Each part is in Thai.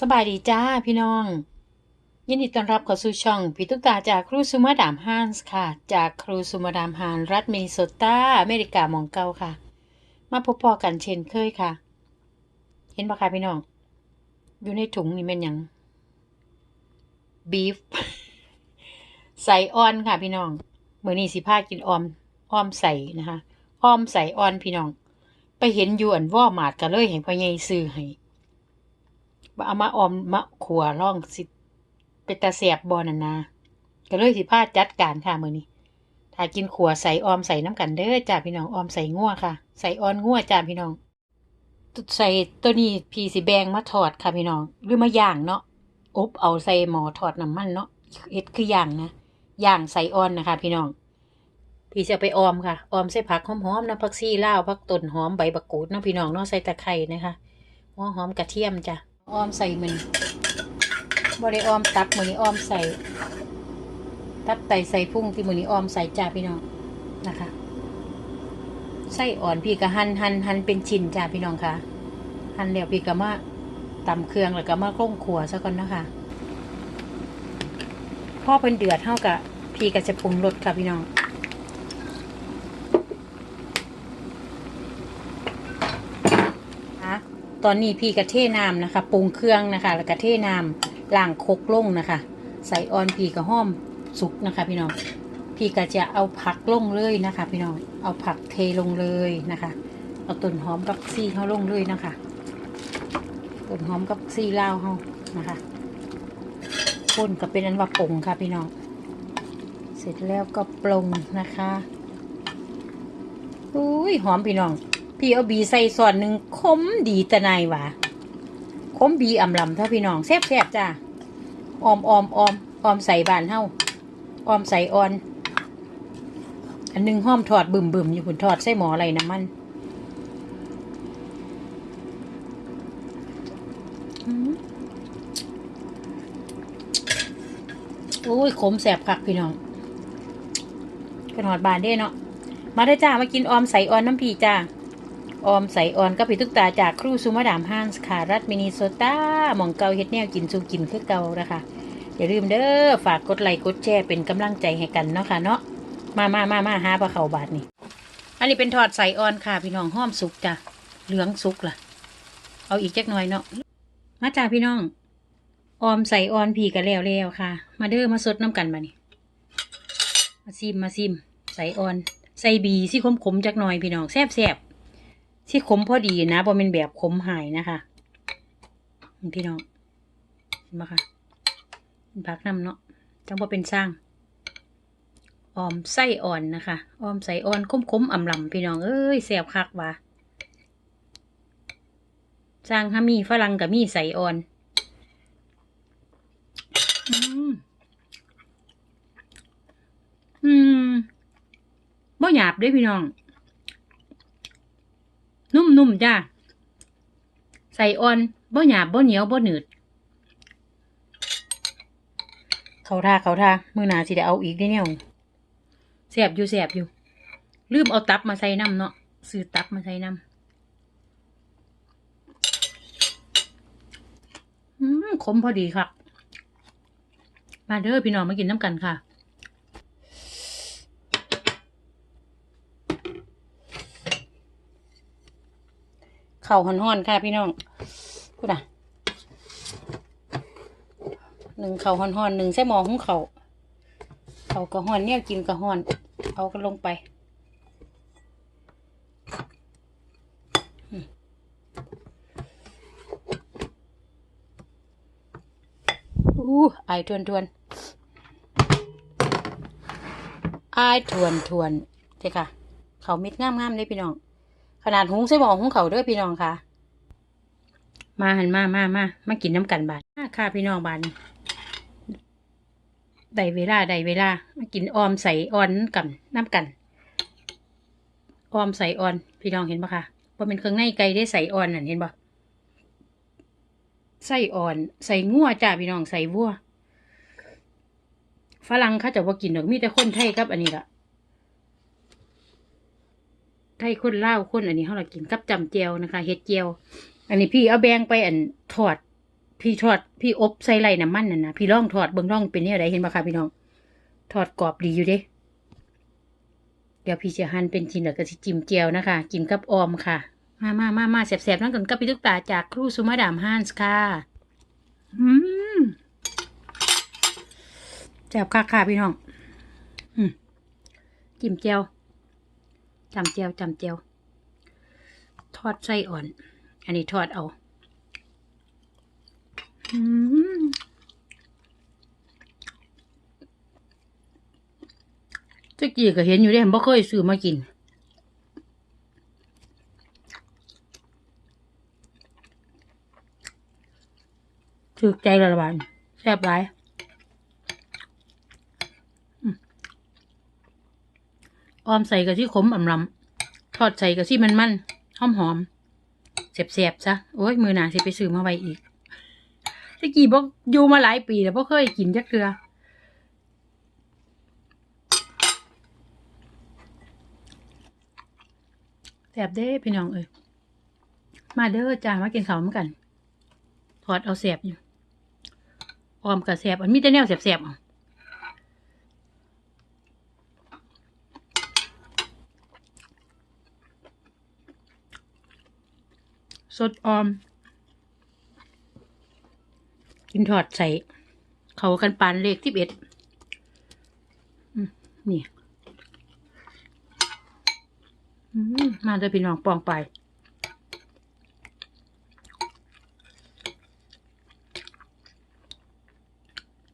สบายดีจ้าพี่น้อง ยินดีต้อนรับเข้าสู่ช่องพี่ตุ๊กตาจากครูซูมาดามฮานส์ค่ะ จากครูซูมาดามฮานรัฐมินนิโซตาอเมริกามองเก่าค่ะ มาพบพอกันเช่นเคยค่ะ เห็นปะคะพี่น้อง อยู่ในถุงนี่เป็นหยังบีฟใส่ออนค่ะพี่น้องเมือนี้สิพากินออมอ้อมใส่นะคะอ้อมใส่ออนพี่น้อง ไปเห็นอยู่อันว่อหมาดกันเลยให้พ่อใหญ่ซื้อให้เอามาออมมะขัวร่องสิเป็นตาเสียบบอนันนาก็เลยสิพาจัดการค่ะเมื้อนี้ ถ้ากินขัวใส่ออมใส่น้ำกันเด้อจ้าพี่น้องออมใส่งัวค่ะ ใส่ออนงัวจ้าพี่น้องใส่ตัวนี้พี่สิแบงมาทอดค่ะพี่น้องหรือมาย่างเนาะอบเอาใส่หม้อทอดน้ำมันเนาะเฮ็ดคือย่างนะย่างใส่ออนนะคะ พี่น้อง พี่จะไปออมค่ะ ออมใส่ผักหอมๆนะผักซี่ลาวผักต้นหอมใบบักกูดเนาะพี่น้องเนาะใส่ตะไคร้นะคะหัวหอมกระเทียมจ้ะออมใส่มันบ่ได้ออมตับมือนี้ออมใส่ ตับไตใส่พุ่งที่มือนี้ออมใส่จ้าพี่น้องนะคะไส้อ่อนพี่ก็หันหันหันเป็นชิ้นจ้าพี่น้องค่ะหันแล้วพี่ก็มาตำเครื่องแล้วก็มาก้งขัวซะก่อนนะคะพ่อเป็นเดือดเท่ากับพี่ก็จะปรุงรสค่ะพี่น้องตอนนี้พี่กระเทน้ำนะคะปรุงเครื่องนะคะ แล้วกระเทน้ำล้างคกลงนะคะ ใส่ออนพี่กระห้อม สุกนะคะ พี่น้อง พี่ก็จะเอาผักลงเลยนะคะ พี่น้อง เอาผักเทลงเลยนะคะ เอาต้นหอมกับซี่เขาลงเลยนะคะ ต้นหอมกับซี่ลาวเขานะคะคนก็เป็นอันว่าปงค่ะพี่น้อง เสร็จแล้วก็ปรุงนะคะอุ้ยหอมพี่น้อง พี่เอาบีใส่ส่วนหนึ่งคมดีตะนายวะคมบีอ่ำลำถ้าพี่น้องแซ่บแซ่บๆจ้าออมออมออมออมใส่บานเฮ้า ออมใส่ออน อันหนึงห้อมทอดบึมบึมอยู่คุณทอดใส่หมออะไรน้ำมันอืมโอ้ยขมแสบคักพี่น้องเป็นหอดบานเด้เนาะมาได้จ้ามากินออมใส่ออนน้ำพีจ้าออมใส่ออนกับพี่ตุ๊กตาจากครูซูมาดามฮันส์ค่ะรัฐมินิโซตาหมองเกาเฮ็ดแนวกินสู่กินคือเกานะคะ อย่าลืมเด้อฝากกดไลค์กดแชร์เป็นกำลังใจให้กันเนาะค่ะเนาะมามามามาหาปลาเขาบาทนี่อันนี้เป็นทอดใส่ออนค่ะ พี่น้องห้อมสุกจ้ะเหลืองสุกล่ะ เอาอีกจักหน่อยเนาะมาจ้าพี่น้อง ออมใส่ออนพีกันแล้วแล้วค่ะ มาเด้อมาสดน้ำกันมานี่มาซิมมาซิม ใส่ออน ใส่บีซี่ขมๆจักหน่อยพี่น้องแซ่บแซ่บๆที่ขมพอดีนะบ่เป็นแบบขมหายนะคะ พี่น้องเห็นไหมคะ พักน้ำเนาะจังบ่เป็นสร้างออมไส้อ่อนนะคะออมใส่อ่อนคมๆอ่ำลำพี่น้องเอ้ยแซ่บคักว่ะสร้างฮามีฝรั่งกับมีใส่อ่อนอืมอืมบ่หยาบด้วยพี่น้อง นุ่มๆจ้าใส่อ่อนบ่หยาบบ่เหนียวบ่หนืด เขาท่าเขาท่ามือหนาสิได้เอาอีกได้เนี่ยแสบอยู่แสบอยู่ ลืมเอาตับมาใส่น้ำเนาะซื้อตับมาใส่น้ำอืมขมพอดีครับมาเด้อพี่น้องมากินน้ำกันค่ะเข่าห่อนๆค่ะพี่น้องพูดอะ หนึ่งเข่าห่อนๆหนึ่งใส่หมอหุงเข่าเข่ากระห่อนเนี่ยกินกระห่อน เอากันลงไปอู้ไอทวนทวนๆอทวนทวนๆเจ้ค่ะ เขามิดงามๆเลยพี่น้อง ขนาดหุงใส่หมอหุงเขาเด้วยพี่น้องค่ะ มาหันมามามามากินน้ำกันบาดมาค่ะพี่น้องบาดนี้ ได้เวลาได้เวลามากินออมใส่ออนกันน้ำกันออมใส่ออน พี่น้องเห็นปะคะว่าเป็นเครื่องในไก่ได้ใส่อ่อนน่ะเห็นบ่ใส่อ่อน ใส่งัวจ้าพี่น้องใส่วัวฝรั่งเขาจะว่ากินดอกมีแต่คนไทยครับ อันนี้ละไทยคนเลาคนอันนี้เขาละกินกับจำเจียวนะคะเฮ็ดเจียว อันนี้พี่เอาแบงไปอันทอด พี่ทอดพี่อบใส่ไรน้ำมันน่ะนะพี่ล่องทอดเบิ่งล่องเป็นเนี่ยไรเห็นบ่คะพี่น้องทอดกรอบดีอยู่เด้เดี๋ยวพี่จะหั่นเป็นชิ้นแล้วก็จิ้มเจียวนะคะกินกับออมค่ะ มามามามาแสบๆนั่งกันกับพี่ตุ๊กตาจากครูสุมาดามฮันส์ค่ะอืมแสบค่ะค่ะพี่น้องอืมจิ้มเจียวจำเจียวจำเจียว ทอดไส้อ่อน อันนี้ทอดเอา ตะกี้ก็เห็นอยู่เด้บ่เคยซื้อมากิน ถูกใจและละบานแซ่บหลายออมใส่กะที่ขมอ่ำลำทอดใส่กะที่มันมันหอมหอมๆเสียบๆซะ โอ้ย มือหนาสิไปซื้อมาไว้อีก ตะกี้บอกอยู่มาหลายปีแล้วบ่เคยกินจักเทือแซ่บเด้พี่น้องเอ้ยมาเด้อจ้ามากินข้าวเหมือนกันทอดเอาแสบอยู่ออมกับแสบอันมีแต่แนวแสบๆอะสดออม กินทอดใส่ เขากันปานเลขที่เอ็ดนี่มาเด้อพี่น้องปองไป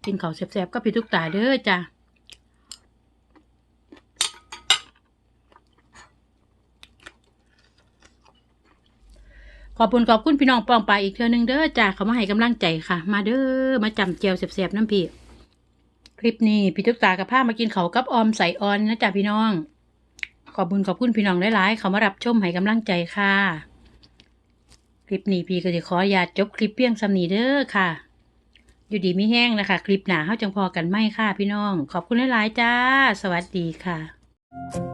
กินเขาแซ่บๆก็พี่ทุกตาเด้อจ้า อบคุณขอบคุณพี่น้องปองไปอีกเทื่อนึงเด้อจ้าเขามาให้กำลังใจค่ะ มาเด้อมาจำเจียวแซ่บๆน้ำพี่ คลิปนี้พี่ทุกตากับผ้ามากินเขากับออมใส่ออนนะจ้าพี่น้อง ขอบคุณขอบคุณพี่น้องหลายๆเขามารับชมให้กำลังใจค่ะ คลิปนี้พี่ก็จะขออนุญาจบคลิปเพียงสำนีเด้อค่ะ อยู่ดีไม่แห้งนะคะ คลิปหนาเข้าจังพอกันไหมค่ะพี่น้อง ขอบคุณหลายๆจ้า สวัสดีค่ะ